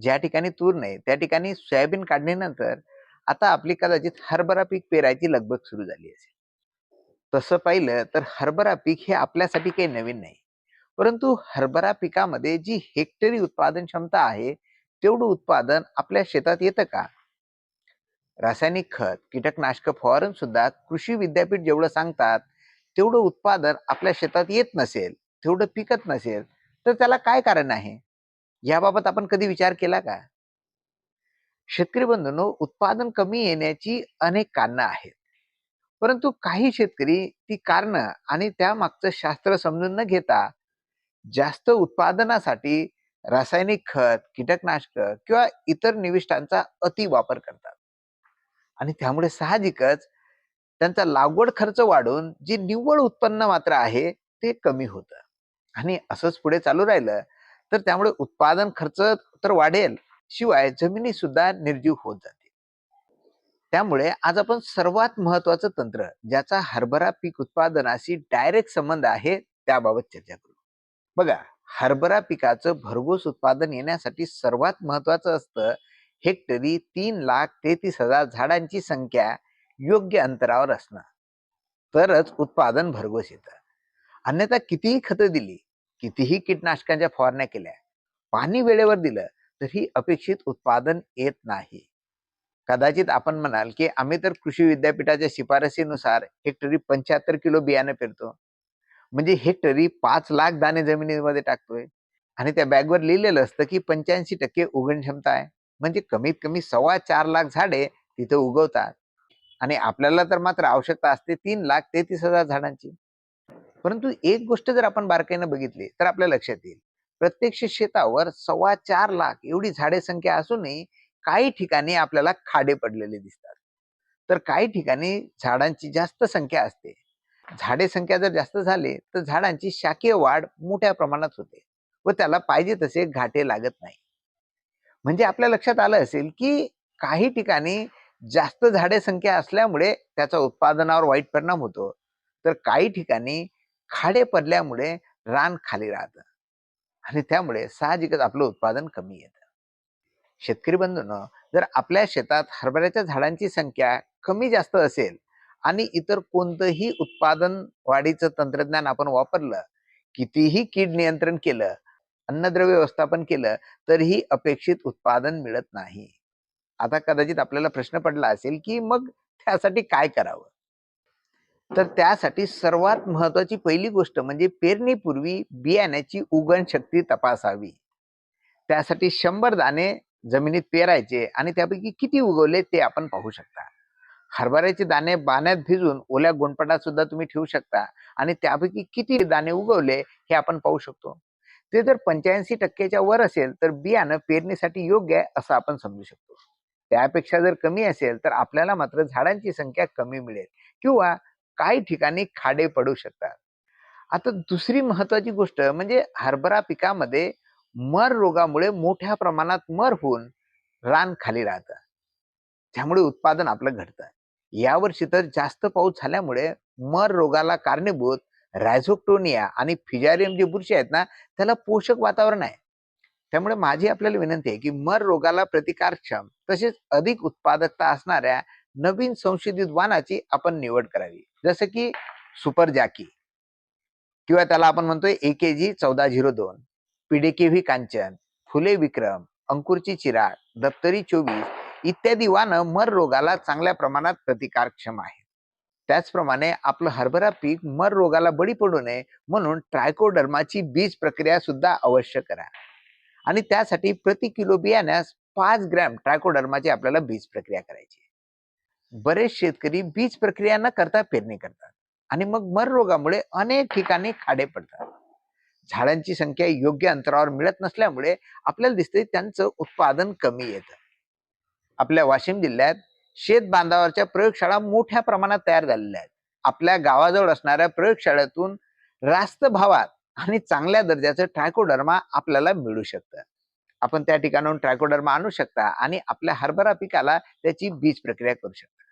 ज्या ठिकाणी तूर नाही त्या ठिकाणी सोयाबीन काढणीनंतर आता आपली कदाचित हरभरा पीक पेरायची लगबग सुरू झाली असेल. तसं पाहिलं तर हरभरा पीक हे आपल्यासाठी काही नवीन नाही. परंतु हरभरा पिकामध्ये जी हेक्टरी उत्पादन क्षमता आहे तेवढं उत्पादन आपल्या शेतात येतं का? रासायनिक खत कीटकनाशक फवारून सुद्धा कृषी विद्यापीठ जेवढं सांगतात तेवढं उत्पादन आपल्या शेतात येत नसेल तेवढं पिकत नसेल तर त्याला काय कारण आहे? याबाबत आपण कधी विचार केला का? शेतकरी बंधूंनो उत्पादन कमी येण्याची अनेक कारणं आहेत. परंतु काही शेतकरी ती कारणं आणि त्यामागचं शास्त्र समजून न घेता जास्त उत्पादनासाठी रासायनिक खत कीटकनाशक किंवा इतर निविष्ठांचा अति वापर करतात. आणि त्यामुळे साहजिकच त्यांचा लागवड खर्च वाढून जे निव्वळ उत्पन्न मात्र आहे ते कमी होतं. आणि असंच पुढे चालू राहिलं तर त्यामुळे उत्पादन खर्च तर वाढेल शिवाय जमिनी सुद्धा निर्जीव होत जाते त्यामुळे आज आपण सर्वात महत्वाचं तंत्र ज्याचा हरभरा पीक उत्पादनाशी डायरेक्ट संबंध आहे त्याबाबत चर्चा करू. बघा हरभरा पिकाचं भरघोस उत्पादन येण्यासाठी सर्वात महत्वाचं असतं हेक्टरी तीन लाख तेहतीस हजार झाडांची संख्या योग्य अंतरावर असणं. तरच उत्पादन भरघोस येतं. अन्यथा कितीही खतं दिली कितीही कीटनाशकांच्या फवारण्या केल्या पाणी वेळेवर दिलं तरी अपेक्षित उत्पादन येत नाही. कदाचित आपण म्हणाल की आम्ही तर कृषी विद्यापीठाच्या शिफारसीनुसार हेक्टरी पंच्याहत्तर किलो बियाणं पेरतो. म्हणजे हेक्टरी पाच लाख दाणे जमिनीमध्ये टाकतोय आणि त्या बॅगवर लिहिलेलं असतं की पंच्याऐंशी टक्के उगवण क्षमता आहे. म्हणजे कमीत कमी सव्वा चार लाख झाडे तिथे उगवतात. आणि आपल्याला तर मात्र आवश्यकता असते तीन लाख तेहतीस हजार झाडांची. परंतु एक गोष्ट जर आपण बारकाईनं बघितली तर आपल्या लक्षात येईल. प्रत्यक्ष शेतावर सव्वा चार लाख एवढी झाडे संख्या असूनही काही ठिकाणी आपल्याला खाडे पडलेले दिसतात. तर काही ठिकाणी झाडांची जास्त संख्या असते. झाडे संख्या जर जास्त झाली तर झाडांची शाकीय वाढ मोठ्या प्रमाणात होते व त्याला पाहिजे तसे घाटे लागत नाही. म्हणजे आपल्या लक्षात आलं असेल की काही ठिकाणी जास्त झाडे संख्या असल्यामुळे त्याचा उत्पादनावर वाईट परिणाम होतो. तर काही ठिकाणी खाडे पडल्यामुळे रान खाली राहतं. आणि त्यामुळे साहजिकच आपलं उत्पादन कमी येतं. शेतकरी बंधूंनो जर आपल्या शेतात हरभऱ्याच्या झाडांची संख्या कमी जास्त असेल आणि इतर कोणतंही उत्पादन वाढीचं तंत्रज्ञान आपण वापरलं कितीही कीड नियंत्रण केलं अन्नद्रव्य व्यवस्थापन केलं तरीही अपेक्षित उत्पादन मिळत नाही. आता कदाचित आपल्याला प्रश्न पडला असेल की मग त्यासाठी काय करावं? तर त्यासाठी सर्वात महत्वाची पहिली गोष्ट म्हणजे पेरणीपूर्वी बियाण्याची उगण शक्ती तपासावी. त्यासाठी शंभर दाणे जमिनीत पेरायचे आणि त्यापैकी किती उगवले ते आपण पाहू शकता. हरभऱ्याचे दाणे बाण्यात भिजून ओल्या गोंडपटात सुद्धा तुम्ही ठेवू शकता आणि त्यापैकी किती दाणे उगवले हे आपण पाहू शकतो. ते जर पंच्याऐंशी टक्क्याच्या वर असेल तर बियाणं पेरणीसाठी योग्य आहे असं आपण समजू शकतो. त्यापेक्षा जर कमी असेल तर आपल्याला मात्र झाडांची संख्या कमी मिळेल किंवा काही ठिकाणी खाडे पडू शकतात. आता दुसरी महत्वाची गोष्ट म्हणजे हरभरा पिकामध्ये मर रोगामुळे मोठ्या प्रमाणात मर होऊन रान खाली राहतं. त्यामुळे उत्पादन आपलं घडतं यावर्षी तर जास्त पाऊस झाल्यामुळे मर रोगाला कारणीभूत रायझोक्टोनिया आणि फिजारियम जे बुरशी आहेत ना त्याला पोषक वातावरण आहे. त्यामुळे माझी आपल्याला विनंती आहे की मर रोगाला प्रतिकारक्षम तसेच अधिक उत्पादकता असणाऱ्या नवीन संशोधित वाणाची आपण निवड करावी. जसं की सुपर जॅकी किंवा त्याला आपण म्हणतोय के जी चौदा झिरो दोन पिडेके व्ही कांचन फुले विक्रम अंकुरची चिराग दप्तरी चोवीस इत्यादी वाहनं मर रोगाला चांगल्या प्रमाणात प्रतिकारक्षम आहेत. त्याचप्रमाणे आपलं हरभरा पीक मर रोगाला बळी पडू नये म्हणून ट्रायकोडर्माची बीज प्रक्रिया सुद्धा अवश्य करा. आणि त्यासाठी प्रति किलो बियाण्यास पाच ग्रॅम ट्रायकोडर्माची आपल्याला बीज प्रक्रिया करायची. बरेच शेतकरी बीज प्रक्रिया न करता पेरणी करतात आणि मग मर रोगामुळे अनेक ठिकाणी खाडे पडतात. झाडांची संख्या योग्य अंतरावर मिळत नसल्यामुळे आपल्याला दिसते त्यांचं उत्पादन कमी येतं. आपल्या वाशिम जिल्ह्यात शेत बांधावरच्या प्रयोगशाळा मोठ्या प्रमाणात तयार झालेल्या आहेत. आपल्या गावाजवळ असणाऱ्या प्रयोगशाळेतून रास्त भावात आणि चांगल्या दर्जाचं ट्रायकोडर्मा आपल्याला मिळू शकतं. आपण त्या ठिकाणाहून ट्रायकोडर्मा आणू शकता आणि आपल्या हरभरा पिकाला त्याची बीज प्रक्रिया करू शकता.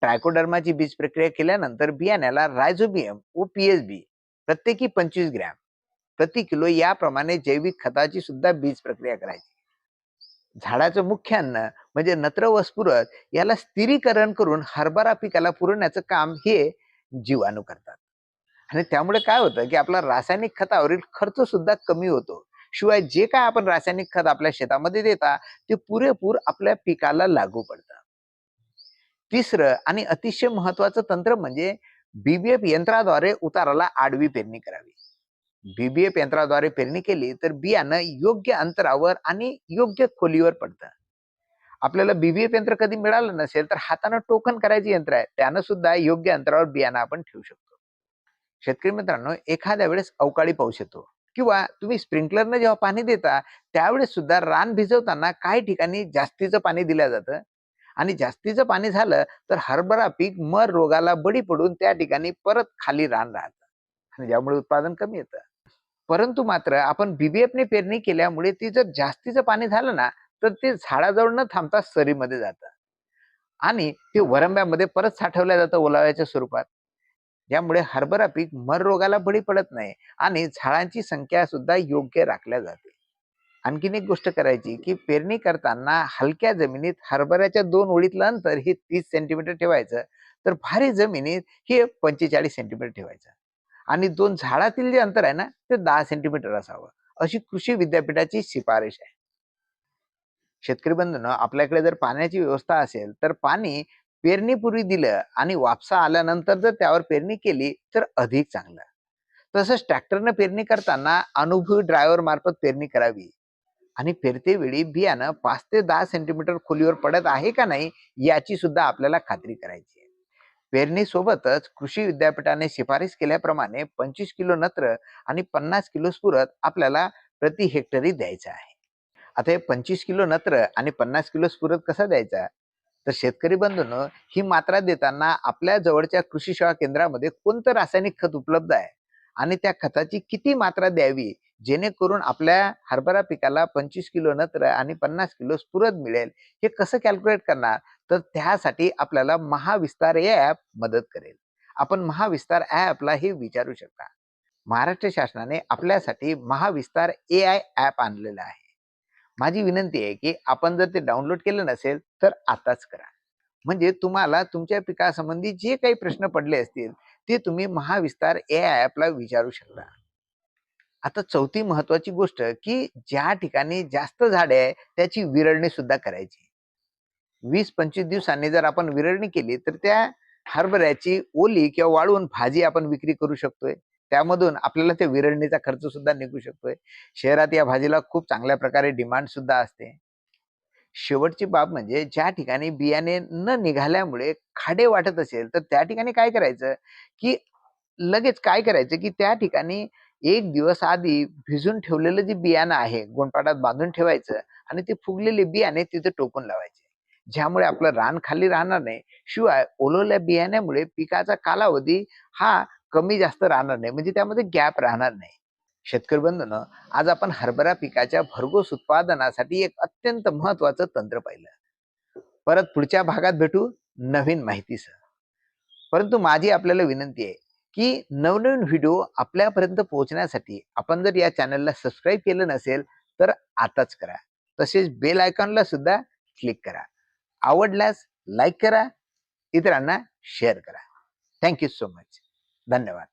ट्रायकोडर्माची बीज प्रक्रिया केल्यानंतर बियाण्याला रायझोबियम व पीएसबी प्रत्येकी पंचवीस ग्रॅम प्रति किलो याप्रमाणे जैविक खताची सुद्धा बीज प्रक्रिया करायची. झाडाचं मुख्य अन्न म्हणजे नत्र व स्फुरद याला स्थिरीकरण करून हरभरा पिकाला पुरवण्याचं काम हे जीवाणू करतात. आणि त्यामुळे काय होतं की आपला रासायनिक खतावरील खर्च सुद्धा कमी होतो. शिवाय जे काय आपण रासायनिक खत आपल्या शेतामध्ये देता ते पुरेपूर आपल्या पिकाला लागू पडतं. तिसरं आणि अतिशय महत्वाचं तंत्र म्हणजे बीबीएफ यंत्राद्वारे उताराला आडवी पेरणी करावी. बीबीएफ यंत्राद्वारे पेरणी केली तर बियाणं योग्य अंतरावर आणि योग्य खोलीवर पडतं. आपल्याला बीबीएफ यंत्र कधी मिळालं नसेल तर हातानं टोकन करायचे यंत्र आहे त्यानं सुद्धा योग्य अंतरावर बियाणं आपण ठेवू शकतो. शेतकरी मित्रांनो एखाद्या वेळेस अवकाळी पाऊस येतो. किंवा तुम्ही स्प्रिंकलरनं जेव्हा पाणी देता त्यावेळेस सुद्धा रान भिजवताना काही ठिकाणी जास्तीचं पाणी दिलं जातं. आणि जास्तीचं पाणी झालं तर हरभरा पीक मर रोगाला बळी पडून त्या ठिकाणी परत खाली रान राहतं. आणि ज्यामुळे उत्पादन कमी येतं. परंतु मात्र आपण बीबीएफने पेरणी केल्यामुळे ती जर जास्तीचं पाणी झालं ना तर ते झाडाजवळ न थांबता सरीमध्ये जातं. आणि ते वरंब्यामध्ये परत साठवलं जातं ओलाव्याच्या स्वरूपात. यामुळे हरभरा पीक मर रोगाला बळी पडत नाही आणि झाडांची संख्या सुद्धा योग्य राखल्या जाते. आणखीन एक गोष्ट करायची की पेरणी करताना हलक्या जमिनीत हरभऱ्याच्या दोन ओळीतलं अंतर हे तीस सेंटीमीटर ठेवायचं तर भारी जमिनीत हे पंचेचाळीस सेंटीमीटर ठेवायचं. आणि दोन झाडातील जे अंतर आहे ना ते दहा सेंटीमीटर असावं. अशी कृषी विद्यापीठाची शिफारस आहे. शेतकरी बंधून आपल्याकडे जर पाण्याची व्यवस्था असेल तर पाणी पेरणीपूर्वी दिलं आणि वापसा आल्यानंतर जर त्यावर पेरणी केली तर अधिक चांगलं. तसंच ट्रॅक्टरनं पेरणी करताना अनुभवी ड्रायव्हर मार्फत पेरणी करावी. आणि पेरतेवेळी बियाणं पाच ते दहा सेंटीमीटर खोलीवर पडत आहे का नाही याची सुद्धा आपल्याला खात्री करायची आहे. पेरणीसोबतच कृषी विद्यापीठाने शिफारस केल्याप्रमाणे पंचवीस किलो नत्र आणि पन्नास किलो स्फुरत आपल्याला प्रति हेक्टरी द्यायचं आहे. आता हे पंचवीस किलो नत्र आणि पन्नास किलो स्फुरत कसा द्यायचा? तर शेतकरी बंधून ही मात्रा देताना आपल्या जवळच्या कृषी सेवा केंद्रामध्ये कोणतं रासायनिक खत उपलब्ध आहे? आणि त्या खताची किती मात्रा द्यावी? जेणेकरून आपल्या हरभरा पिकाला पंचवीस किलो नत्र आणि पन्नास किलो स्फुरद मिळेल. हे कसं कॅल्क्युलेट करणार? तर त्यासाठी आपल्याला महाविस्तार हे ॲप मदत करेल. आपण महाविस्तार ॲपला हे विचारू शकता. महाराष्ट्र शासनाने आपल्यासाठी महाविस्तार ए आय ॲप आणलेलं आहे. माझी विनंती आहे की आपण जर ते डाउनलोड केलं नसेल तर आताच करा. म्हणजे तुम्हाला तुमच्या पिकासंबंधी जे काही प्रश्न पडले असतील ते तुम्ही महाविस्तार ए आय ॲपला विचारू शकता. आता चौथी महत्वाची गोष्ट की ज्या ठिकाणी जास्त झाडे आहे त्याची विरळणी सुद्धा करायची. वीस पंचवीस दिवसांनी जर आपण विरळणी केली तर त्या हरभऱ्याची ओली किंवा वाळवून भाजी आपण विक्री करू शकतोय. त्यामधून आपल्याला ते विरळणीचा खर्च सुद्धा निघू शकतोय. शहरात या भाजीला खूप चांगल्या प्रकारे डिमांड सुद्धा असते. शेवटची बाब म्हणजे ज्या ठिकाणी बियाणे न निघाल्यामुळे खाडे वाटत असेल तर त्या ठिकाणी काय करायचं? की लगेच काय करायचं? की त्या ठिकाणी एक दिवस आधी भिजून ठेवलेलं जे बियाणं आहे गोंडपाटात बांधून ठेवायचं आणि ते फुगलेले बियाणे तिथे टोकून लावायचे. ज्यामुळे आपलं रान खाली राहणार नाही. शिवाय ओलवल्या बियाण्यामुळे पिकाचा कालावधी हा कमी जास्त राहणार नाही. म्हणजे त्यामध्ये गॅप राहणार नाही. शेतकरी बंधनं आज आपण हरभरा पिकाच्या भरघोस उत्पादनासाठी एक अत्यंत महत्वाचं तंत्र पाहिलं. परत पुढच्या भागात भेटू नवीन माहितीसह. परंतु माझी आपल्याला विनंती आहे की नवनवीन व्हिडिओ आपल्यापर्यंत पोहोचण्यासाठी आपण जर या चॅनलला सबस्क्राईब केलं नसेल तर आताच करा. तसेच बेल आयकॉनला सुद्धा क्लिक करा. आवडल्यास लाईक करा इतरांना शेअर करा. Thank you so much. धन्यवाद